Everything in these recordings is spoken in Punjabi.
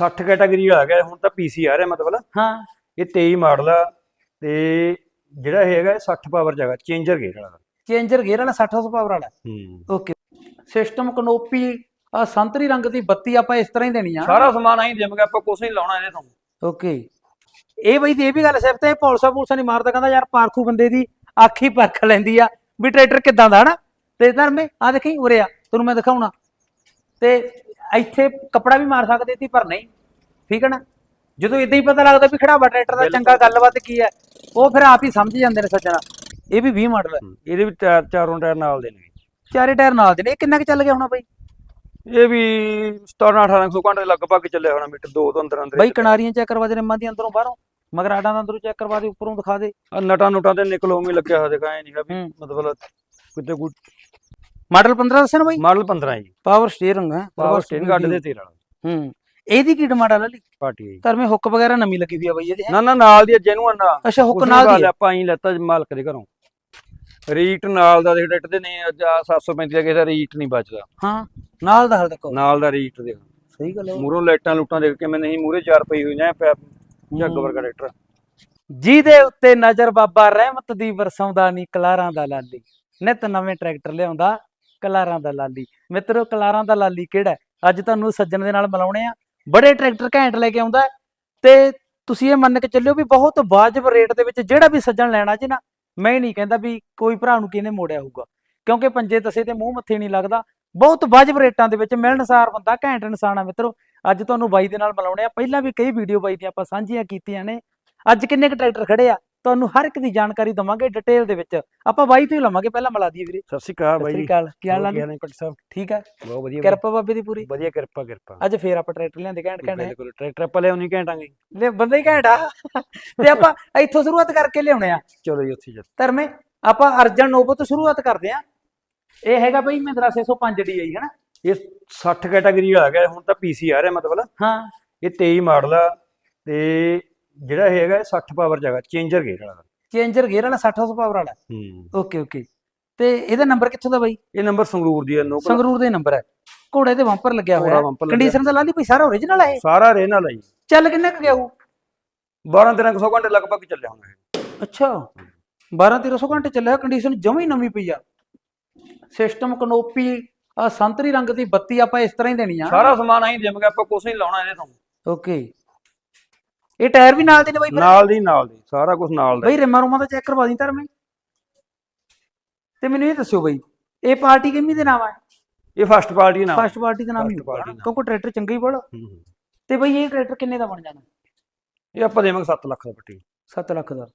60 ਕੈਟਾਗਰੀ ਆ ਗਿਆ ਹੁਣ ਤਾਂ ਪੀਸੀ ਆ ਰਿਹਾ ਮਤਲਬ। ਹਾਂ। ਇਹ 23 ਮਾਡਲ ਆ ਤੇ ਜਿਹੜਾ ਇਹ ਹੈਗਾ ਇਹ 60 ਪਾਵਰ ਚ ਹੈਗਾ ਚੇਂਜਰ ਗੇਅਰ ਵਾਲਾ। ਚੇਂਜਰ ਗੇਅਰ ਵਾਲਾ 60 ਪਾਵਰ ਵਾਲਾ। ਹੂੰ। ਓਕੇ ਸਿਸਟਮ ਕਨੋਪੀ ਆ ਸੰਤਰੀ ਰੰਗ ਦੀ ਬੱਤੀ ਆਪਾਂ ਇਸ ਤਰ੍ਹਾਂ ਹੀ ਦੇਣੀ ਆ। ਸਾਰਾ ਸਮਾਨ ਆਹੀਂ ਦੇਵਾਂਗੇ ਆਪਾਂ ਕੁਝ ਨਹੀਂ ਲਾਉਣਾ ਇਹਦੇ ਤੋਂ। ਓਕੇ ਇਹ ਬਈ ਇਹ ਵੀ ਗੱਲ ਸਿਫਤ ਹੈ ਪੌਲਸਾ ਪੂਲਸਾ ਨਹੀਂ ਮਾਰਦਾ ਕਹਿੰਦਾ ਯਾਰ ਪਾਰਖੂ ਬੰਦੇ ਦੀ ਅੱਖ ਹੀ ਪਰਖ ਲੈਂਦੀ ਆ ਵੀ ਟਰੈਕਟਰ ਕਿਦਾਂ ਦਾ ਹਨਾ? ਤੇ ਧਰਮੇ ਆ ਦੇਖੀ ਉਰੇ ਆ ਤੈਨੂੰ ਮੈਂ ਦਿਖਾਉਣਾ। ਤੇ ਇੱਥੇ ਕੱਪੜਾ ਵੀ ਮਾਰ ਸਕਦੇ ਸੀ ਪਰ ਨਹੀਂ। ਠੀਕ ਹੈ ਨਾ? ਜਦੋਂ ਇਦਾਂ ਹੀ ਪਤਾ ਲੱਗਦਾ ਵੀ ਖੜਾਵਾ ਟਰੈਕਟਰ ਦਾ ਚੰਗਾ ਗੱਲਬਾਤ ਕੀ ਹੈ ਉਹ ਫਿਰ ਆਪ ਹੀ ਸਮਝ ਜਾਂਦੇ ਨੇ ਸੱਜਣਾ। ਇਹ ਵੀ 20 ਮਾਡਲ ਹੈ। ਇਹਦੇ ਵੀ ਟਾਇਰ ਚਾਰੋਂ ਟਾਇਰ ਨਾਲ ਦੇ ਨੇ। ਚਾਰੇ ਟਾਇਰ ਨਾਲ ਦੇ ਨੇ। ਇਹ ਕਿੰਨਾ ਕੁ ਚੱਲ ਗਿਆ ਹੋਣਾ ਬਈ? ਇਹ ਵੀ 17 1800 ਘੰਟੇ ਲਗਭਗ ਚੱਲਿਆ ਹੋਣਾ ਮੀਟਰ ਦੋ ਤੋਂ ਅੰਦਰ ਅੰਦਰ। ਬਈ ਕਿਨਾਰੀਆਂ ਚੈੱਕ ਕਰਵਾ ਦੇ ਰਿਮਾਂ ਦੀ ਅੰਦਰੋਂ ਬਾਹਰੋਂ। ਮਗਰ ਆਡਾਂ ਦਾ ਅੰਦਰੋਂ ਚੈੱਕ ਕਰਵਾ ਦੇ ਉੱਪਰੋਂ ਦਿਖਾ ਦੇ। ਆ ਨਟਾਂ ਨੁਟਾਂ ਤੇ ਨਿਕਲ ਉਵੇਂ ਲੱਗਿਆ ਹੋਇਆ ਦਿਖਾ ਐ ਨਹੀਂਗਾ ਵੀ। ਮਤਲਬ ਕਿਤੇ ਕੋਈ ਮਾਡਲ 15 ਦੱਸਿਆ ਨਾ ਬਈ? ਮਾਡਲ 15 ਹੈ ਜੀ। ਪਾਵਰ ਸਟੀਅਰਿੰਗ ਹੈ ਪਾਵਰ ਸਟੇਨ ਗੱਡ ਦੇ ਤੇਰਾ ਹੂੰ ਇਹਦੀ ਕੀ ਡਿਮਾਂਡ ਆ ਲੱਲੀ? ਪਾਰਟੀ ਹੈ ਜੀ। ਹੁੱਕ ਵਗੈਰਾ ਨਵੀਂ ਲੱਗੀ ਹੋਈ ਆ ਬਈ ਇਹਦੇ? ਨਾ ਨਾ ਨਾਲ ਦੀ ਜੈਨੂਅਨ ਨਾ ਅੱਛਾ ਹੁੱਕ ਨਾਲ ਦੀ। ਆਪਾਂ ਹੀ ਲੈਤਾ ਮਾਲਕ ਦੇ ਘਰੋਂ। ਰੀਟ ਨਾਲ ਦਾ ਦੇਖ ਡੱਟ ਦੇ ਨੇ ਅੱਜ ਆਹ 735 ਦਾ ਕਿਸੇ ਰੀਟ ਨਹੀਂ ਬਚਦਾ। ਹਾਂ ਨਾਲ ਦਾ ਹਲ ਦੇਖੋ। ਨਾਲ ਦਾ ਰੀਟ ਦੇ। ਸਹੀ ਗੱਲ ਹੈ ਮੂਰੋਂ ਲਾਈਟਾਂ ਲੂਟਾਂ ਦੇਖ ਕੇ ਮੈਂ ਨਹੀਂ ਮੂਰੇ ਚਾਰ ਪਈ ਹੋਈ ਪਿਆ ਝੱਗ ਵਰਗਾ ਟਰੈਕਟਰ ਜਿਹਦੇ ਉੱਤੇ ਨਜ਼ਰ ਬਾਬਾ ਰਹਿਮਤ ਦੀ ਵਰਸਾਉਂਦਾ ਨਹੀਂ ਕਲਾਰਾਂ ਦਾ ਲਾਲੀ। ਨਿਤ ਨਵੇਂ ਟਰੈਕਟਰ ਲਿਆਉਂਦਾ ਕਲਾਰਾਂ ਦਾ ਲਾਲੀ। ਮਿੱਤਰੋ, ਕਲਾਰਾਂ ਦਾ ਲਾਲੀ ਕਿਹੜਾ ਅੱਜ ਤੁਹਾਨੂੰ ਸੱਜਣ ਦੇ ਨਾਲ ਮਿਲਾਉਣੇ ਆ। ਬੜੇ ਟਰੈਕਟਰ ਘੈਂਟ ਲੈ ਕੇ ਆਉਂਦਾ ਤੇ ਤੁਸੀਂ ਇਹ ਮੰਨ ਕੇ ਚੱਲਿਓ ਵੀ ਬਹੁਤ ਵਾਜਬ ਰੇਟ ਦੇ ਵਿੱਚ ਜਿਹੜਾ ਵੀ ਸੱਜਣ ਲੈਣਾ ਜੀ ਨਾ, ਮੈਂ ਨਹੀਂ ਕਹਿੰਦਾ ਵੀ ਕੋਈ ਭਰਾ ਨੂੰ ਕਿਹਨੇ ਮੋੜਿਆ ਹੋਊਗਾ। ਕਿਉਂਕਿ ਪੰਜੇ ਤਸੇ ਤੇ ਮੂੰਹ ਮੱਥੇ ਨਹੀਂ ਲੱਗਦਾ। ਬਹੁਤ ਵਾਜਬ ਰੇਟਾਂ ਦੇ ਵਿੱਚ ਮਿਲਣਸਾਰ ਬੰਦਾ, ਘੈਂਟ ਇਨਸਾਨ ਆ ਮਿੱਤਰੋ। ਅੱਜ ਤੁਹਾਨੂੰ ਬਾਈ ਦੇ ਨਾਲ ਮਿਲਾਉਣੇ ਆ। ਪਹਿਲਾਂ ਵੀ ਕਈ ਵੀਡੀਓ ਬਾਈ ਦੀਆਂ ਆਪਾਂ ਸਾਂਝੀਆਂ ਕੀਤੀਆਂ ਨੇ। ਅੱਜ ਕਿੰਨੇ ਕੁ ਟਰੈਕਟਰ ਖੜੇ ਆ? ਤੁਹਾਨੂੰ ਹਰ ਇੱਕ ਦੀ ਜਾਣਕਾਰੀ ਦਵਾਂਗੇ ਡਿਟੇਲ ਦੇ ਵਿੱਚ। ਆਪਾਂ ਬਾਈ ਤੋਂ ਹੀ ਲਵਾਂਗੇ ਪਹਿਲਾਂ ਮਿਲਾ ਦਈਏ ਵੀਰੇ। ਸਤਿ ਸ਼੍ਰੀ ਅਕਾਲ ਸਤਿ ਬਾਈ ਸ੍ਰੀ ਜੀ। ਅਕਾਲ। ਕੀ ਹਾਲ ਹੋਰ ਭੱਟੀ ਸਾਹਿਬ? ਠੀਕ ਹੈ ਬਹੁਤ ਵਧੀਆ ਕਿਰਪਾ ਬਾਬੇ ਦੀ ਪੂਰੀ। ਵਧੀਆ ਕਿਰਪਾ ਕਿਰਪਾ। ਅੱਜ ਫੇਰ ਆਪਾਂ ਟਰੈਕਟਰ ਲਿਆਂਦੇ ਘੈਂਟ ਘੈਂਟ ਹੈ? ਬਿਲਕੁਲ ਟਰੈਕਟਰ ਆਪਾਂ ਲਿਆਉਣੀ ਘੈਂਟਾਂਗੇ ਲੈ ਬੰਦਾ ਹੀ ਘੈਂਟ ਆ। ਤੇ ਆਪਾਂ ਇੱਥੋਂ ਸ਼ੁਰੂਆਤ ਕਰਕੇ ਲਿਆਉਣੇ ਆ। ਚਲੋ ਜੀ ਉੱਥੇ ਜਾ ਧਰਮੇ ਆਪਾਂ ਅਰਜਨ ਨੋਵੋ ਤੋਂ ਸ਼ੁਰੂਆਤ ਕਰਦੇ ਆ। ਇਹ ਹੈਗਾ ਬਈ ਮਹਿੰਦਰਾ 605 DI ਹੈ ਨਾ ਇਹ 60 ਕੈਟਾਗਰੀ ਆ ਗਿਆ ਹੁਣ ਤਾਂ ਪੀਸੀ ਆ ਰਿਹਾ ਮਤਲਬ। ਹਾਂ। ਇਹ 23 ਮਾਡਲ ਆ ਤੇ ਜਿਹੜਾ ਇਹ ਹੈਗਾ ਇਹ 60 ਪਾਵਰ ਹੈਗਾ ਚੇਂਜਰ ਗੇਅਰ ਵਾਲਾ। ਚੇਂਜਰ ਗੇਅਰ ਵਾਲਾ 60 ਪਾਵਰ ਵਾਲਾ। ਹੂੰ। ਓਕੇ ਓਕੇ ਤੇ ਇਹਦਾ ਨੰਬਰ ਕਿੱਥੋਂ ਦਾ ਬਾਈ? ਇਹ ਨੰਬਰ ਸੰਗਰੂਰ ਦੀ ਹੈ ਨੋਕਲ ਸੰਗਰੂਰ ਦੇ ਨੰਬਰ ਹੈ। ਘੋੜੇ ਤੇ ਬੰਪਰ ਲੱਗਿਆ ਹੋਇਆ। ਕੰਡੀਸ਼ਨ ਤਾਂ ਲਾਲੀ ਭਈ ਸਾਰਾ ਓਰੀਜਨਲ ਹੈ? ਸਾਰਾ ਰੇ ਨਾਲ ਹੈ ਚੱਲ ਕਿੰਨੇ ਕੁ ਗਿਆ ਉਹ? 12 1300 ਘੰਟੇ ਲਗਭਗ ਚੱਲਿਆ ਹੋਣਾ ਇਹ। ਅੱਛਾ। 12 1300 ਘੰਟੇ ਚੱਲਿਆ ਕੰਡੀਸ਼ਨ ਜਮੀ ਨਵੀਂ ਪਈ ਆ। ਸਿਸਟਮ ਕਨੋਪੀ ਆ ਸੰਤਰੀ ਰੰਗ ਦੀ ਬੱਤੀ ਆਪਾਂ ਇਸ ਤਰ੍ਹਾਂ ਹੀ ਦੇਣੀ ਆ। ਸਾਰਾ ਸਮਾਨ ਆਹੀਂ ਦੇਵਾਂਗੇ ਆਪਾਂ ਕੁਝ ਨਹੀਂ ਲਾਉਣਾ ਇਹਦੇ ਤੋਂ। ਓਕੇ ਇਹ ਟਾਇਰ ਵੀ ਨਾਲ ਦੇ ਨੇ ਬਾਈ ਫਿਰ? ਨਾਲ ਦੀ ਨਾਲ ਦੀ ਸਾਰਾ ਕੁਝ ਨਾਲ ਦਾ ਬਾਈ ਰਿਮਾਂ ਰੂਮਾਂ ਦਾ ਚੈੱਕ ਕਰਵਾ ਦੀ ਧਰਮੇ ਤੇ ਮੈਨੂੰ ਇਹ ਦੱਸਿਓ ਬਾਈ ਇਹ ਪਾਰਟੀ ਕਿੰਨੀ ਦੇ ਨਾਮ ਆ? ਇਹ ਫਸਟ ਪਾਰਟੀ ਨਾਲ ਫਸਟ ਪਾਰਟੀ ਦਾ ਨਾਮ ਹੀ First ਹੋਊਗਾ party ਨਾ, ਕਿਉਂਕਿ ਟਰੈਕਟਰ ਚੰਗਾ ਹੀ ਬੜਾ। ਹੂੰ, ਹੂੰ। ਤੇ ਬਾਈ ਇਹ ਟਰੈਕਟਰ ਕਿੰਨੇ ਦਾ ਬਣ ਜਾਣਾ? ਇਹ ਆਪਾਂ ਦੇਵਾਂਗੇ 7 ਲੱਖ ਦਾ ਪੱਟੀ। 7 ਲੱਖ ਦਾ।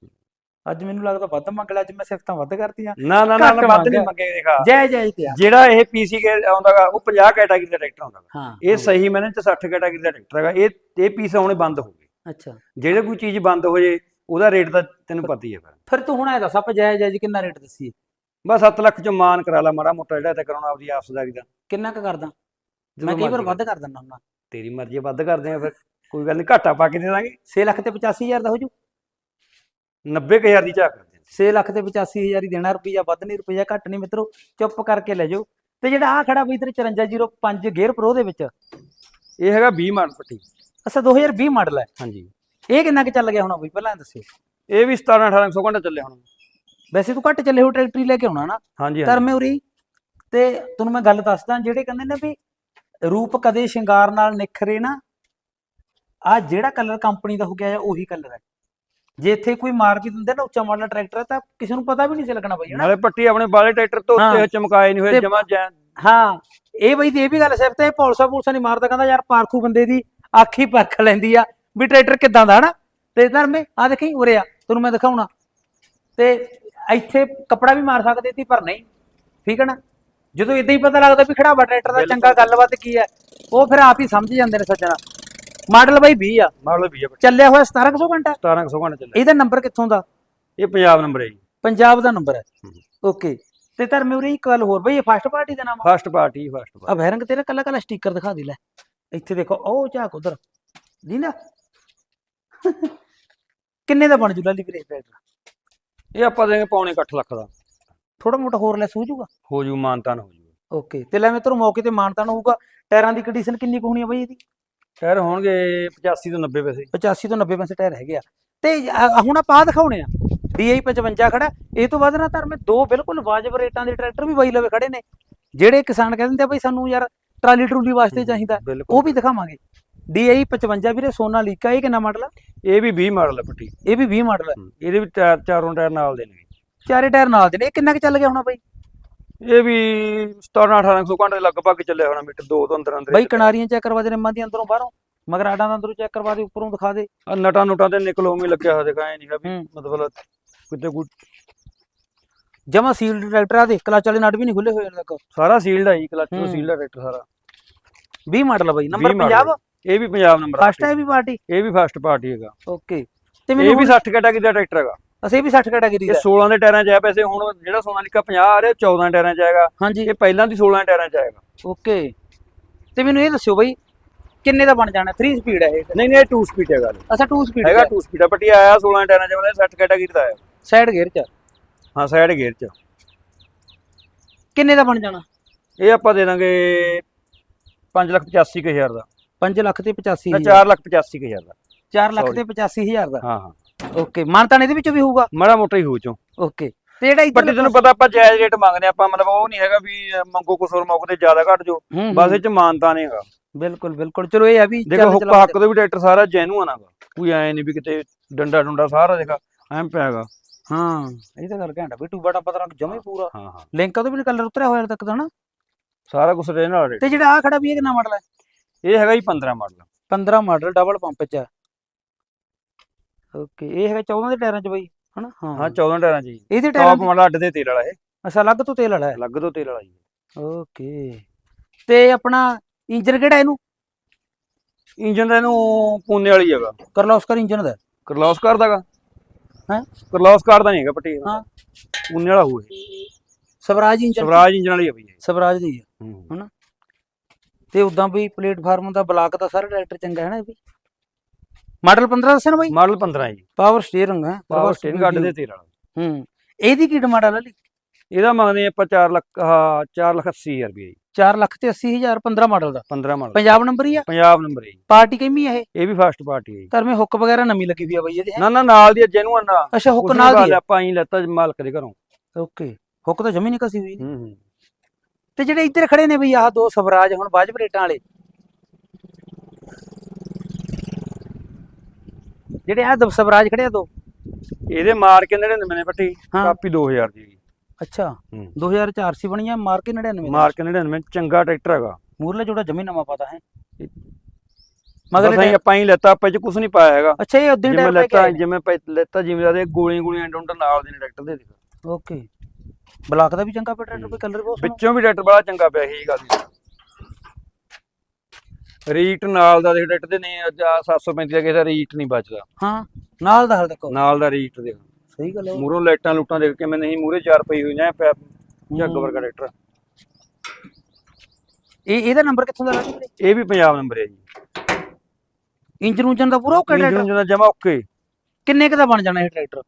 ਅੱਜ ਮੈਨੂੰ ਲੱਗਦਾ ਵੱਧ ਮੰਗ ਲਿਆ ਅੱਜ ਮੈਂ ਸਿਫਤਾਂ ਵੱਧ ਕਰਤੀਆਂ। ਨਾ ਨਾ ਨਾ ਘੱਟ ਨਾ, ਵੱਧ ਨਹੀਂ ਮੰਗਿਆ। ਮੰਗੇ ਦੇਖਾ। ਜੈ ਜੈ ਤੇ ਆ ਜਿਹੜਾ ਇਹ ਪੀਸੀ ਕੇ ਆਉਂਦਾਗਾ ਉਹ 50 ਕੈਟਾਗਰੀ ਦਾ ਟਰੈਕਟਰ ਆਉਂਦਾਗਾ ਹਾਂ ਇਹ ਸਹੀ ਮੈਨੇ ਚ 60 ਕੈਟਾਗਰੀ ਦਾ ਟਰੈਕਟਰ ਹੈਗਾ। ਇਹ ਇਹ ਪੀਸ ਆਉਣੇ ਬੰਦ ਹੋ ਗਏ। ਅੱਛਾ। ਜਿਹੜੇ ਕੋਈ ਚੀਜ਼ ਬੰਦ ਹੋ ਜੇ ਉਹਦਾ ਰੇਟ ਤਾਂ ਤੈਨੂੰ ਪਤਾ ਹੀ ਹੈ ਫਿਰ। ਫਿਰ ਤੂੰ ਹੁਣ ਇਹ ਦੱਸ ਆਪਾਂ ਜੈ ਜੈ ਜੀ ਕਿੰਨਾ ਰੇਟ ਦੱਸੀਏ? ਬਸ 7 ਲੱਖ ਚ ਮਾਨ ਕਰਾ ਲਾ ਮਾੜਾ ਮੋਟਾ ਜਿਹੜਾ ਤੇ ਕਰਾਉਣਾ ਆਪਦੀ ਆਪਸਦਾਰੀ ਦਾ। ਕਿੰਨਾ ਕੁ ਕਰਦਾ? ਮੈਂ ਕਈ ਵਾਰ ਵੱਧ ਕਰ ਦਿੰਦਾ ਹੁੰਦਾ। ਤੇਰੀ ਮਰਜ਼ੀ ਵੱਧ ਕਰਦੇ ਆ ਫਿਰ। ਕੋਈ ਗੱਲ ਨਹੀਂ ਘਾਟਾ ਪਾ ਕੇ ਦੇ ਦਾਂਗੇ। 6 ਲੱਖ ਤੇ 85000 ਦਾ ਹੋ ਜੂ? 90000 ਦੀ ਝਾਕ ਕਰਦੇ 6 ਲੱਖ ਤੇ 85000 ਹੀ ਦੇਣਾ ਰੁਪਈਆ ਵੱਧ ਨਹੀਂ ਰੁਪਈਆ ਘੱਟ ਨਹੀਂ ਮਿੱਤਰੋ। ਚੁੱਪ ਕਰਕੇ ਲੈ ਜਾਓ। ਤੇ ਜਿਹੜਾ ਆ ਖੜਾ ਬਈ ਤੇਰੇ 5405 ਗੇਅਰ ਪ੍ਰੋ ਦੇ ਵਿੱਚ। ਇਹ ਹੈਗਾ 20 ਮਾਨ ਪੱਟੀ। ਅਸਾ 2020 ਮਾਡਲ ਹੈ। ਹਾਂਜੀ। ਇਹ ਕਿੰਨਾ ਕੁ ਚੱਲ ਗਿਆ ਹੋਣਾ ਬਈ? ਪਹਿਲਾਂ ਦੱਸਿਓ। ਇਹ ਵੀ 17 1800 ਘੰਟੇ ਚੱਲੇ ਹੁਣ। ਵੈਸੇ ਤੂੰ ਘੱਟ ਚੱਲੇ ਹੋ ਟਰੈਕਟਰ ਲੈ ਕੇ ਆਉਣਾ ਨਾ। ਹਾਂਜੀ ਧਰਮੇ ਉਰੀ ਤੇ ਤੁਹਾਨੂੰ ਮੈਂ ਗੱਲ ਦੱਸਦਾ ਜਿਹੜੇ ਕਹਿੰਦੇ ਨੇ ਵੀ ਰੂਪ ਕਦੇ ਸ਼ਿੰਗਾਰ ਨਾਲ ਨਿਖਰੇ ਨਾ ਆ ਜਿਹੜਾ ਕਲਰ ਕੰਪਨੀ ਦਾ ਹੋ ਗਿਆ ਹੈ ਉਹੀ ਕਲਰ ਹੈ। ਜੇ ਇੱਥੇ ਕੋਈ ਮਾਰ ਵੀ ਦਿੰਦੇ ਨਾ ਉੱਚਾ ਮਾਡਲ ਟਰੈਕਟਰ ਹੈ ਤਾਂ ਕਿਸੇ ਨੂੰ ਪਤਾ ਵੀ ਨਹੀਂ ਸੀ ਲੱਗਣਾ ਬਈ ਨਾਲੇ ਪੱਟੀ ਆਪਣੇ ਬਾਲੇ ਟਰੈਕਟਰ ਤੋਂ ਉੱਤੇ। ਚਮਕਾਏ ਨਹੀਂ ਹੋਏ ਤੇ- ਜਮਾ ਜੈਨ ਹਾਂ ਇਹ ਬਈ ਇਹ ਵੀ ਗੱਲ ਸਿਫਤ ਹੈ ਪੌਲਸਾ ਪੂਲਸਾ ਨਹੀਂ ਮਾਰਦਾ ਕਹਿੰਦਾ ਯਾਰ ਪਾਰਖੂ ਬੰਦੇ ਦੀ ਅੱਖ ਹੀ ਪਰਖ ਲੈਂਦੀ ਆ ਵੀ ਟਰੈਕਟਰ ਕਿਦਾਂ ਦਾ ਹਨਾ? ਤੇ ਧਰਮੇ ਆ ਦੇਖੀ ਉਰੇ ਆ ਤੈਨੂੰ ਮੈਂ ਦਿਖਾਉਣਾ। ਤੇ ਇੱਥੇ ਕੱਪੜਾ ਵੀ ਮਾਰ ਸਕਦੇ ਸੀ ਪਰ ਨਹੀਂ। ਠੀਕ ਹੈ ਨਾ? ਜਦੋਂ ਇਦਾਂ ਹੀ ਪਤਾ ਲੱਗਦਾ ਵੀ ਖੜਾਵਾ ਟਰੈਕਟਰ ਦਾ ਚੰਗਾ ਗੱਲਬਾਤ ਕੀ ਹੈ ਉਹ ਫਿਰ ਆਪ ਹੀ ਸਮਝ ਜਾਂਦੇ ਨੇ ਸੱਜਣਾ। ਮਾਡਲ ਬਾਈ 20 ਆ। ਮਾਡਲ ਵੀ ਹੈ ਪੱਟੀ ਚੱਲਿਆ ਹੋਇਆ 1700 ਘੰਟਾ? 1700 ਘੰਟੇ ਚੱਲੇ ਇਹਦਾ ਨੰਬਰ ਕਿੱਥੋਂ ਦਾ? ਇਹ ਪੰਜਾਬ ਨੰਬਰ ਹੈ ਜੀ। ਪੰਜਾਬ ਦਾ ਨੰਬਰ ਹੈ। ਹਮ। ਓਕੇ ਤੇ ਧਰਮੇ ਉਰੇ ਇੱਕ ਗੱਲ ਹੋਰ ਬਈ ਇਹ ਫਸਟ ਪਾਰਟੀ ਦਾ ਨਾਮ ਆ? ਫਸਟ ਪਾਰਟੀ ਫਸਟ ਆ ਬਹਿਰੰਗ ਤੇਰਾ ਕੱਲਾ ਕੱਲਾ ਸਟicker ਦਿਖਾ ਦੇ ਲੈ। ਇੱਥੇ ਦੇਖੋ ਉਹ ਝਾਕ ਉਧਰ। ਦੀ ਨਾ। ਕਿੰਨੇ ਦਾ ਬਣ ਜੂਲਾ ਲਿਵਰੇਜ ਟਰੈਕਟਰ ਇਹ ਆਪਾਂ ਦੇਂਗੇ ਪੌਣੇ 8 ਲੱਖ ਦਾ। ਥੋੜਾ ਮੋਟਾ ਹੋਰ ਲੈਸ ਹੋ ਜਾਊਗਾ ਹੋ ਜੂ ਮਾਨਤਾਨ ਹੋ ਜੂ ਓਕੇ ਤੇ ਲੈ ਮੈਂ ਤੈਨੂੰ ਮੌਕੇ ਤੇ ਮਾਨਤਾਨ ਹੋਊਗਾ। ਟਾਇਰਾਂ ਦੀ ਕੰਡੀਸ਼ਨ ਕਿੰਨੀ ਕੁ ਹੋਣੀ ਆ ਬਈ ਇਹਦੀ? ਟਾਇਰ ਹੋਣਗੇ 85 ਤੋਂ 90 ਪੈਸੇ। 85 ਤੋਂ 90 ਪੈਸੇ ਟਾਇਰ ਹੈਗੇ ਆ। ਤੇ ਅ- ਹੁਣ ਆਪਾਂ ਆਹ ਦਿਖਾਉਣੇ ਆ। DI 55 ਖੜਾ। ਇਹ ਤੋਂ ਵੱਧ ਨਾ ਧਰਮੇ ਦੋ ਬਿਲਕੁਲ ਵਾਜਬ ਰੇਟਾਂ ਦੇ ਟਰੈਕਟਰ ਵੀ ਬਾਈ ਲਵੇ ਖੜੇ ਨੇ। ਜਿਹੜੇ ਕਿਸਾਨ ਕਹਿੰਦੇ ਆ ਬਈ ਸਾਨੂੰ ਯਾਰ ਟਰਾਲੀ ਟਰੂਲੀ ਵਾਸਤੇ ਚਾਹੀਦਾ। ਬਿਲਕੁਲ ਉਹ ਵੀ ਦਿਖਾਵਾਂਗੇ। DI 55 ਵੀਰੇ ਸੋਨਾ ਲੀਕਾ ਇਹ ਕਿੰਨਾ ਮਾਡਲ ਆ? ਇਹ ਵੀ 20 ਮਾਡਲ ਹੈ ਪੱਟੀ ਇਹ ਵੀ 20 ਮਾਡਲ ਹੈ ਇਹਦੇ ਵੀ ਟਾਇਰ ਚਾਰੋਂ ਟਾਇਰ ਨਾਲ ਦੇ ਨੇ। ਚਾਰੇ ਟਾਇਰ ਨਾਲ ਦੇ ਨੇ। ਇਹ ਕਿੰਨਾ ਕੁ ਚੱਲ ਗਿਆ ਹੋਣਾ ਬਾਈ? ਇਹ ਵੀ 17 1800 ਘੰਟੇ ਲਗਭਗ ਚੱਲਿਆ ਹੋਣਾ ਮੀਟਰ ਦੋ ਤੋਂ ਅੰਦਰ ਅੰਦਰ। ਬਾਈ ਕਿਨਾਰੀਆਂ ਚੈੱਕ ਕਰਵਾ ਦੇ ਨੇ ਦੀ ਅੰਦਰੋਂ ਬਾਹਰੋਂ। ਮਗਰ ਆਡਾਂ ਦਾ ਅੰਦਰੋਂ ਚੈੱਕ ਕਰਵਾ ਦੇ ਉੱਪਰੋਂ ਦਿਖਾ ਦੇ। ਆਹ ਨਟਾਂ ਨੁਟਾਂ ਤੇ ਨਿਕਲ ਉਵੇਂ ਲੱਗਿਆ ਹੋਇਆ ਦਿਖਾਇਆ ਨਹੀਂ ਵੀ ਹੂੰ। ਮਤਲਬ ਕਿਤੇ ਕੋਈ ਜਮਾ ਸੀਲਡ ਟਰੈਕਟਰ ਆ ਦੇ ਕਲਚ ਵਾਲੇ ਨਟ ਵੀ ਨਹੀਂ ਖੁੱਲੇ ਹੋਏ ਹਲੇ ਤੱਕ। ਸਾਰਾ ਸੀਲਡ ਹੈ ਜੀ ਕਲਚ ਤੋਂ ਹੂੰ। ਸੀਲਡ ਹੈ ਟਰੈਕਟਰ ਸਾਰਾ। 20 ਮਾਡਲ ਆ ਬਾਈ ਨੰਬਰ 20 model ਪੰਜਾਬ? ਇਹ ਵੀ ਪੰਜਾਬ ਨੰਬਰ ਫਸਟ ਹੈ ਵੀ ਪਾਰਟੀ ਇਹ ਵੀ ਫਸਟ ਪਾਰਟੀ ਹੈਗਾ। ਓਕੇ ਤੇ ਇਹ ਮੈਨੂੰ ਵੀ 60 ਕੈਟਾਗਰੀ ਦਾ ਟਰੈਕਟਰ ਹੈਗਾ। ਅਸੀਂ ਵੀ 60 ਕੈਟਾਗਰੀ ਇਹ ਦਾ। 16 ਦੇ ਟਾਇਰਾਂ 'ਚ ਹੈ ਵੈਸੇ ਹੁਣ ਜਿਹੜਾ ਸੋਨਾਲੀਕਾ 50 ਆ ਰਿਹਾ 14 ਟਾਇਰਾਂ 'ਚ ਹਾਂਜੀ। ਇਹ ਪਹਿਲਾਂ ਦੀ 16 ਟਾਇਰਾਂ 'ਚ ਆਏਗਾ। ਓਕੇ ਤੇ ਮੈਨੂੰ ਇਹ ਦੱਸਿਓ ਬਾਈ ਕਿੰਨੇ ਦਾ ਬਣ ਜਾਣਾ? 3 ਸਪੀਡ ਹੈ ਇਹ। ਨਹੀਂ ਨਹੀਂ ਇਹ 2 ਸਪੀਡ ਹੈਗਾ। ਅੱਛਾ 2 ਸਪੀਡ ਹੈਗਾ 2 ਸਪੀਡ ਆ ਪੱਟੀ ਆਇਆ 16 ਟਾਇਰਾਂ 'ਚ ਮਤਲਬ 60 ਕੈਟਾਗਰੀ ਦਾ ਹੈ ਸਾਈਡ ਗੇਅਰ ਚ ਹਾਂ ਸਾਈਡ ਗੇਅਰ 'ਚ। ਕਿੰਨੇ ਦਾ ਬਣ ਜਾਣਾ? ਇਹ ਆਪਾਂ ਦੇ ਦਾਂਗੇ 585000 ਦਾ। 5 ਲੱਖ ਤੇ 85 ਨਾ 485000 ਦਾ। 4 ਲੱਖ sorry। ਤੇ 85000 ਦਾ? ਹਾਂ ਹਾਂ। ਓਕੇ ਮਾਨਤਾਨ ਇਹਦੇ ਵਿੱਚੋਂ ਵੀ ਹੋਊਗਾ? ਮਾੜਾ ਮੋਟਾ ਹੀ ਹੋ ਚੋਂ। ਓਕੇ ਤੇ ਜਿਹੜਾ ਪੱਟੀ ਤੈਨੂੰ ਪਤਾ ਆਪਾਂ ਜਾਇਜ਼ ਰੇਟ ਮੰਗਦੇ ਆਪਾਂ ਮਤਲਬ ਉਹ ਨਹੀਂ ਹੈਗਾ ਵੀ ਮੰਗੋ ਕੁਛ ਹੋਰ ਮੌਕੇ ਤੇ ਜ਼ਿਆਦਾ ਘੱਟ ਜੋ। ਬਸ ਇਹ ਚ ਮਾਨਤਾ ਨਹੀਂ ਹੈਗਾ। ਬਿਲਕੁਲ ਬਿਲਕੁਲ। ਚਲੋ ਇਹ ਆ ਵੀ ਦੇਖੋ ਹੁੱਕ ਹੱਕ ਦੇ ਵੀ ਟਰੈਕਟਰ ਸਾਰਾ ਜੈਨੂਅਨ ਹੈਗਾ ਕੋਈ ਐ ਨਹੀਂ ਵੀ ਕਿਤੇ ਡੰਡਾ ਡੁੰਡਾ ਸਾਰਾ ਦੇਖਾ ਐਂ ਪਿਆ ਹੈਗਾ ਹਾਂ। ਇਹ ਤਾਂ ਗੱਲ ਘੈਂਟਾ ਵੀ ਟੂਬਾ ਟਾਪਾ ਤਾਂ ਜਮੇ ਪੂਰਾ। ਹਾਂ ਹਾਂ। ਲਿੰਕਾਂ ਤੋਂ ਵੀ ਕਲਰ ਉਤਰਿਆ ਹੋਇਆ ਤੱਕ ਤਾਂ ਨਾ ਸਾਰਾ ਕੁਝ ਵਾਲਾ ਰੇਟ ਤੇ ਜਿਹੜਾ ਆ ਖੜਾ ਵੀ ਇਹ ਕਿੰਨਾ ਮਾਡਲ ਹੈ ਇਹ ਹੈਗਾ ਜੀ 15 ਮਾਡਲ 15 ਮਾਡਲ ਡਬਲ ਪੰਪ ਚ ਓਕੇ ਇਹ ਹੈਗਾ 14 ਦੇ ਟਾਇਰਾਂ ਚ ਬਈ ਹਨਾ? ਹਾਂ। 14 ਟਾਇਰਾਂ ਚ ਜੀ। ਇਹਦੇ ਟਾਇਰਾਂ ਟਾਪ ਮਾਡਲ ਅੱਡ ਦੇ ਤੇਲ ਵਾਲਾ ਇਹ। ਅੱਛਾ ਅਲੱਗ ਤੋਂ ਤੇਲ ਵਾਲਾ ਹੈ? ਅਲੱਗ ਤੋਂ ਤੇਲ ਵਾਲਾ ਜੀ। ਓਕੇ ਤੇ ਆਪਣਾ ਇੰਜਨ ਕਿਹੜਾ ਇਹਨੂੰ? ਇੰਜਨ ਦਾ ਇਹਨੂੰ ਪੂਨੇ ਵਾਲੀ ਹੈਗਾ। ਕਰਲੋਸਕਰ ਇੰਜਨ ਦਾ। ਕਰਲੋਸਕਾਰ ਦਾਗਾ ਹੈਂ? ਕਰਲੋਸਕਾਰ ਦਾ ਨਹੀਂ ਹੈਗਾ ਪੱਟੀ ਹਾਂ। ਪੂਨੇ ਵਾਲਾ ਹੋਊ ਇਹ। ਸਵਰਾਜ ਇੰਜਨ ਸਵਰਾਜ ਇੰਜਨ ਵਾਲੀ ਹੈ ਬਈ ਇਹ। ਸਵਰਾਜ ਦੀ ਹੈ। ਹੂੰ। ਤੇ ਉਦਾਂ ਵੀ ਪਲੇਟਫਾਰਮ ਦਾ ਬਲਾਕ ਦਾ ਸਾਰਾ ਟਰੈਕਟਰ ਚੰਗਾ ਹੈ ਨਾ ਇਹ ਵੀ? ਮਾਡਲ 15 ਦੱਸਿਆ ਨਾ ਬਾਈ? ਮਾਡਲ 15 ਜੀ। ਪਾਵਰ ਸਟੀਅਰਿੰਗ ਹੈ। ਪਾਵਰ ਸਟੇਰਿੰਗ ਅੱਡ ਦੇ ਤੇਲ ਵਾਲਾ। ਹੂੰ। ਇਹਦੀ ਕੀ ਡਿਮਾਂਡ ਆ ਲਈ ਇਹਦਾ ਮੰਗਦੇ ਆਪਾਂ 4 ਲੱਖ ਹਾਂ 4 ਲੱਖ 80 ਹਜ਼ਾਰ ਰੁਪਏ ਜੀ। 4 ਲੱਖ ਤੇ 80 ਹਜ਼ਾਰ 15 ਮਾਡਲ ਦਾ। 15 ਮਾਡਲ। ਪੰਜਾਬ ਨੰਬਰ ਹੀ ਆ? ਪੰਜਾਬ ਨੰਬਰ ਹੈ ਜੀ ਪਾਰਟੀ ਕਿੰਨੀ ਆ ਇਹ? ਇਹ ਵੀ ਫਸਟ ਪਾਰਟੀ ਹੈ ਜੀ। ਧਰਮੇ ਹੁੱਕ ਵਗੈਰਾ ਨਵੀਂ ਲੱਗੀ ਹੋਈ ਆ ਬਈ ਇਹਦੇ? ਹੈਂ? ਨਾ ਨਾ ਨਾਲ ਦੀ ਜੈਨੂਅਨ ਨਾ। ਅੱਛਾ ਹੁੱਕ ਉਸ ਨਾਲ ਨਾਲ ਦੀ ਆ ਆਪਾਂ ਹੀ ਲੈਤਾ ਮਾਲਕ ਦੇ ਘਰੋਂ। ਓਕੇ। ਹੁੱਕ ਤਾਂ ਜਮੀ ਨਹੀਂ ਕਸੀ ਹੋਈ। ਹੂੰ ਹੂੰ। ਤੇ ਜਿਹੜੇ ਇੱਧਰ ਖੜੇ ਨੇ ਬਈ ਆਹ ਦੋ ਸਵਰਾਜ ਹੁਣ ਵਾਜਬ ਰੇਟਾਂ ਵਾਲੇ। ਜਿਹੜੇ ਆਹ ਦੋ ਸਵਰਾਜ ਖੜੇ ਆ ਦੋ। ਇਹਦੇ ਮਾਰ ਕੇ 99 ਨੇ ਪੱਟੀ? ਹਾਂ। ਕਾਪੀ 2000 ਦੀ ਅੱਛਾ। ਹੂੰ। 2004 ਸੀ ਬਣੀ ਆ ਮਾਰ ਕੇ 99 ਮਾਰ ਕੇ 99 ਚੰਗਾ ਟਰੈਕਟਰ ਹੈਗਾ। ਮੂਰਲੇ ਜੋੜਾ ਜਮੀ ਨਵਾਂ ਪਤਾ ਹੈ। ਮਗਰ ਮਗਰ ਆਪਾਂ ਹੀ ਲੈਤਾ ਆਪਾਂ ਚ ਕੁਝ ਨਹੀਂ ਪਾਇਆ ਹੈਗਾ। ਅੱਛਾ ਇਹ ਉਦੋਂ ਜਿਵੇਂ ਟਾਇਰ ਲੈ ਕੇ ਲੈਤਾ ਆਏ ਨੇ। ਜਿਵੇਂ ਪੈ- ਲੈਤਾ ਜਿਵੇਂ ਦੇ ਗੋਲੀਆਂ ਗੋਲੀਆਂ ਡੁੰਡ ਨਾਲ ਦੇ ਨੇ ਟਰੈਕਟਰ ਦੇ ਦੇਖ ਓਕੇ। ਬਲਾਕ ਦਾ ਵੀ ਚੰਗਾ ਪਿਆ ਟਰੈਕਟਰ ਵੀ ਕਲਰ ਬਹੁਤ ਸੋਹਣਾ ਵਿੱਚੋਂ ਵੀ ਟਰੈਕਟਰ ਬੜਾ ਚੰਗਾ ਪਿਆ ਇਹੀ ਗੱਲ ਦੀ ਰੀਟ ਨਾਲ ਦਾ ਦੇਖ ਟਰੈਕਟਰ ਦੇ ਨਹੀਂ ਅੱਜ ਆਹ 735 ਦਾ ਕਿਸੇ ਦਾ ਰੀਟ ਨਹੀਂ ਬਚਦਾ। ਹਾਂ ਨਾਲ ਦਾ ਹਾਲ ਤੱਕ। ਨਾਲ ਦਾ ਰੀਟ ਦੇ। ਸਹੀ ਗੱਲ ਹੈ ਮੂਰੋਂ ਲਾਈਟਾਂ ਲੂਟਾਂ ਦੇਖ ਕੇ ਮੈਂ ਨਹੀਂ ਮੂਰੇ ਚਾਰ ਪਈ ਹੋਈ ਜਾਂ ਪਿਆ ਝੱਗ ਵਰਗਾ ਟਰੈਕਟਰ ਇਹ ਇਹਦਾ ਨੰਬਰ ਕਿੱਥੋਂ ਦਾ ਇਹ ਵੀ ਪੰਜਾਬ ਨੰਬਰ ਹੈ ਜੀ। ਇੰਜਨ ਉਂਜਨ ਦਾ ਪੂਰਾ ਓਕੇ ਇੰਜਨ ਟਰੈਕਟਰ? ਜਿਹਦਾ ਜਮਾ ਓਕੇ। ਕਿੰਨੇ ਕੁ ਦਾ ਬਣ ਜਾਣਾ ਇਹ ਟਰੈਕਟਰ?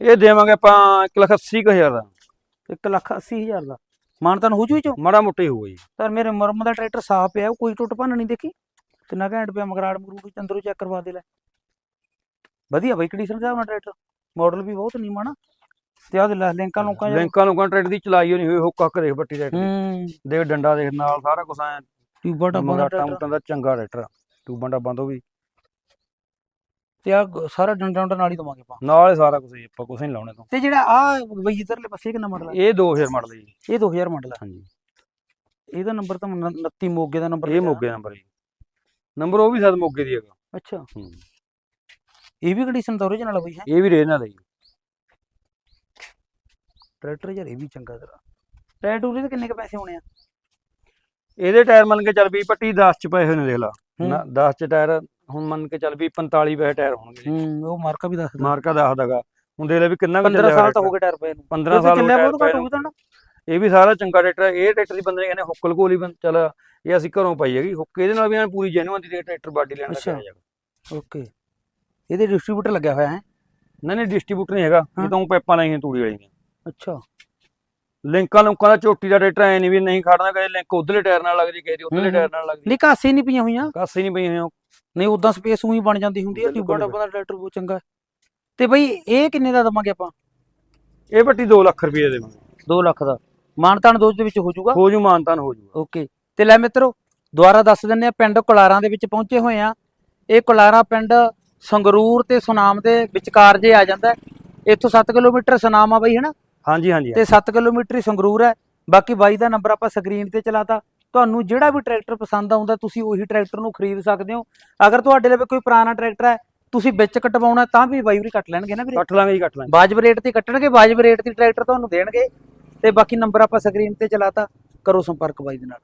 ਇਹ ਦੇਵਾਂਗੇ ਆਪਾਂ 180000 ਦਾ। 1 ਲੱਖ 80 ਹਜ਼ਾਰ ਦਾ। ਮਾਨਤਨ ਹੋ ਜੂ ਚੋ ਮਾੜਾ ਮੋਟਾ ਹੀ ਹੋਊਗਾ ਜੀ। ਪਰ ਮੇਰੇ ਮਰਮ ਦਾ ਟਰੈਕਟਰ ਸਾਫ਼ ਪਿਆ ਕੋਈ ਟੁੱਟ ਭੰਨ ਨਹੀਂ ਦੇਖੀ। ਕਿੰਨਾ ਘੈਂਟ ਪਿਆ ਮਗਰਾੜ ਮਗਰੂੜ ਚੰਦਰੋ ਚੈੱਕ ਕਰਵਾ ਦੇ ਲੈ। ਵਧੀਆ ਬਾਈ ਕੰਡੀਸ਼ਨ ਦਾ ਟਰੈਕਟਰ। ਮਾਡਲ ਵੀ ਬਹੁਤ ਨੀਵਾਂ ਨਾ। ਤੇ ਆਹ ਦੇ ਲੈ ਲਿੰਕਾਂ ਲੋਕਾਂ ਜਿਹੜਾ ਲਿੰਕਾਂ ਲੋਕਾਂ ਟਰੈਕਟਰ ਦੀ ਚਲਾਈ ਹੋਈ ਹੋਈ ਹੁੱਕ ਹੱਕ ਦੇਖ ਬੱਟੀ। ਹੂੰ। ਦੇਖ ਡੰਡਾ ਦੇਖ ਨਾਲ ਸਾਰਾ ਕੁਝ ਐ। ਟਿਊਬਾ ਟਾਬਾ ਦਾ ਟਰੈਕਟਰ ਮੁੱਟਾਂ ਦਾ ਚੰਗਾ ਟਰੈਕਟਰ ਟੂਬਾਂ ਟਾਬਾਂ ਤੋਂ ਵੀ। ਤੇ ਆ ਸਾਰਾ ਡੰਡਾ ਡੰਡਾ ਨਾਲ ਹੀ ਦਵਾਂਗੇ ਆਪਾਂ। ਨਾਲ ਹੀ ਸਾਰਾ ਕੁਝ ਆਪਾਂ ਕੁਝ ਨਹੀਂ ਲਾਉਣੇ ਤੋਂ। ਤੇ ਜਿਹੜਾ ਆ ਬਈ ਇਧਰਲੇ ਪਾਸੇ ਕਿੰਨਾ ਮਾਡਲ ਇਹ 2000 ਮਾਡਲ ਜੀ। ਇਹ 2000 ਮਾਡਲ ਹਾਂਜੀ। ਇਹਦਾ ਨੰਬਰ ਤਾਂ 29 ਮੋਗੇ ਦਾ ਨੰਬਰ ਇਹ ਮੋਗੇ ਨੰਬਰ ਜੀ। ਨੰਬਰ ਉਹ ਵੀ ਸਦ ਮੋਗੇ ਦੀ ਹੈਗਾ। ਅੱਛਾ। ਹੂੰ। ਇਹ ਵੀ ਕੰਡੀਸ਼ਨ ਦਾ ਓਰੀਜਨਲ ਬਈ ਹੈ? ਇਹ ਵੀ ਰੇਨ ਨਾਲ ਹੈ ਜੀ। ਟਰੈਕਟਰ ਯਾਰ ਇਹ ਵੀ ਚੰਗਾ ਤੇਰਾ। ਟਾਇਰ ਟੂਰੇ ਦੇ ਕਿੰਨੇ ਕ ਪੈਸੇ ਹੋਣੇ ਆ? ਇਹਦੇ ਟਾਇਰ ਮੰਨ ਕੇ ਚੱਲ ਵੀ ਪੱਟੀ 10 ਚ ਪਏ ਹੋਏ ਨੇ ਦੇਖ ਲਾ। ਨਾ 10 ਚ ਟਾਇਰ ਹੁਣ ਮੰਨ ਕੇ ਚੱਲ ਵੀ 45 ਪੈਸੇ ਟਾਇਰ ਹੋਣਗੇ। ਹੂੰ ਉਹ ਮਾਰਕਾ ਵੀ ਦੱਸਦਾ। ਮਾਰਕਾ ਦੱਸਦਾਗਾ। ਹੁਣ ਦੇਖ ਲੈ ਵੀ ਕਿੰਨਾ ਕੁ 15 ਚੱਲਿਆ ਸਾਲ ਤਾਂ। ਹੋ ਗਏ ਟਾਇਰ ਪਏ ਨੂੰ। 15 ਸਾਲ ਗਏ ਬਹੁਤ ਘੱਟ ਹੋ ਨਾ। ਇਹ ਵੀ ਸਾਰਾ ਚੰਗਾ ਟਰੈਕਟਰ ਹੈ। ਇਹ ਟਰੈਕਟਰ ਦੀ ਬੰਦੇ ਨੇ ਕਹਿੰਦੇ ਹੁੱਕਲ ਕੋਲ ਚੱਲ ਇਹ ਅਸੀਂ ਘਰੋਂ ਪਾਈ ਹੈਗੀ। ਹੁੱਕ ਇਹਦੇ ਨਾਲ ਵੀ ਐਨ ਪੂਰੀ ਜੈਨੂਅਨ ਦੀ ਟਰੈਕਟਰ ਬਾਡੀ ਲੈਣ ਦਾ ਜਾਗਾ ਓਕੇ। ਇਹਦੇ ਡਿਸਟ੍ਰੀਬਿਊਟਰ ਲੱਗਿਆ ਹੋਇਆ ਹੈ? ਨਹੀਂ ਨਹੀਂ ਡਿਸਟ੍ਰੀਬਿਊਟਰ ਨਹੀਂ ਹੈਗਾ। ਇਹ ਤਾਂ ਊਂ ਪਾਈਪਾਂ ਲਾਈਆਂ ਤੂੜੀ ਵਾਲੀਆਂ। ਅੱਛਾ। ਲਿੰਕਾਂ ਲੁੰਕਾਂ ਦਾ ਝੋਟੀ ਦਾ ਟਰੈਕਟਰ ਐ ਨਹੀਂ ਵੀ ਨਹੀਂ ਖੜਨਾ ਕਦੇ ਲਿੰਕ ਉਧਰਲੇ ਟਾਇਰ ਨਾਲ ਲੱਗ ਜੇ ਕਿਸੇ ਦੀ ਉਧਰਲੇ ਟਾਇਰ ਨਾਲ ਲੱਗ ਜੇ। ਨਹੀਂ ਕਾਸੇ ਨਹੀਂ ਪਈਆਂ ਹੋਈਆਂ? ਕਾਸੇ ਨਹੀਂ ਪਈ ਹੋਈਆਂ। ਨਹੀਂ ਉਦਾਂ ਸਪੇਸ ਉਹੀ ਬਣ ਜਾਂਦੀ ਹੁੰਦੀ ਹੈ ਟਿਊਬਾਂ ਟਾਬਾਂ ਦਾ ਟਰੈਕਟਰ ਬਹੁਤ ਚੰਗਾ। ਤੇ ਬਈ ਇਹ ਕਿੰਨੇ ਦਾ ਦਵਾਂਗੇ ਆਪਾਂ? ਇਹ ਪੱਟੀ 2 ਲੱਖ ਰੁਪਏ ਦੇ 2 ਲੱਖ ਦਾ। ਮਾਨਤਾਨ ਦੋਜ ਦੇ ਵਿੱਚ ਹੋ ਜਾਊਗਾ? ਹੋ ਜੂ ਮਾਨਤਾਨ ਹੋ ਜੂਗਾ ਓਕੇ। ਤੇ ਲੈ ਮਿੱਤਰੋ ਦੁਬਾਰਾ ਦੱਸ ਦਿੰਨੇ ਆ ਪਿੰਡ ਕੁਲਾਰਾਂ ਦੇ ਵਿੱਚ ਪਹੁੰਚੇ ਹੋਏ ਆ ਇਹ ਕੁਲਾਰਾ ਪਿੰਡ ਸੰਗਰੂਰ ਤੇ ਸੁਨਾਮ ਦੇ ਵਿਚਕਾਰ ਜੇ ਆ ਜਾਂਦਾ। ਇੱਥੋਂ 7 ਕਿਲੋਮੀਟਰ ਸੁਨਾਮ ਆ ਬਈ ਹਨਾ? ਹਾਂਜੀ ਹਾਂਜੀ ਤੇ 7 ਕਿਲੋਮੀਟਰ ਹੀ ਸੰਗਰੂਰ ਹੈ। ਬਾਕੀ ਬਾਈ ਦਾ ਨੰਬਰ ਆਪਾਂ ਸਕਰੀਨ ਤੇ ਚਲਾਤਾ। ਤੁਹਾਨੂੰ ਜਿਹੜਾ ਵੀ ਟਰੈਕਟਰ ਪਸੰਦ ਆਉਂਦਾ ਤੁਸੀਂ ਉਹੀ ਟਰੈਕਟਰ ਨੂੰ ਖਰੀਦ ਸਕਦੇ ਹੋ। ਅਗਰ ਤੁਹਾਡੇ ਲਈ ਕੋਈ ਪੁਰਾਣਾ ਟਰੈਕਟਰ ਹੈ ਤੁਸੀਂ ਵਿੱਚ ਕਟਵਾਉਣਾ ਤਾਂ ਵੀ ਬਾਈ ਵੀ ਕੱਟ ਲੈਣਗੇ ਨਾ ਵੀਰੇ? ਕੱਟ ਲਾਂਗੇ ਜੀ ਕੱਟ ਲਾਂਗੇ। ਵਾਜਬ ਰੇਟ ਤੇ ਕੱਟਣਗੇ ਵਾਜਬ ਰੇਟ ਤੇ ਟਰੈਕਟਰ ਤੁਹਾਨੂੰ ਦੇਣਗੇ। ਤੇ ਬਾਕੀ ਨੰਬਰ ਆਪਾਂ ਸਕਰੀਨ ਤੇ ਚਲਾਤਾ। ਕਰੋ ਸੰਪਰਕ ਬਾਈ ਦੇ ਨਾਲ।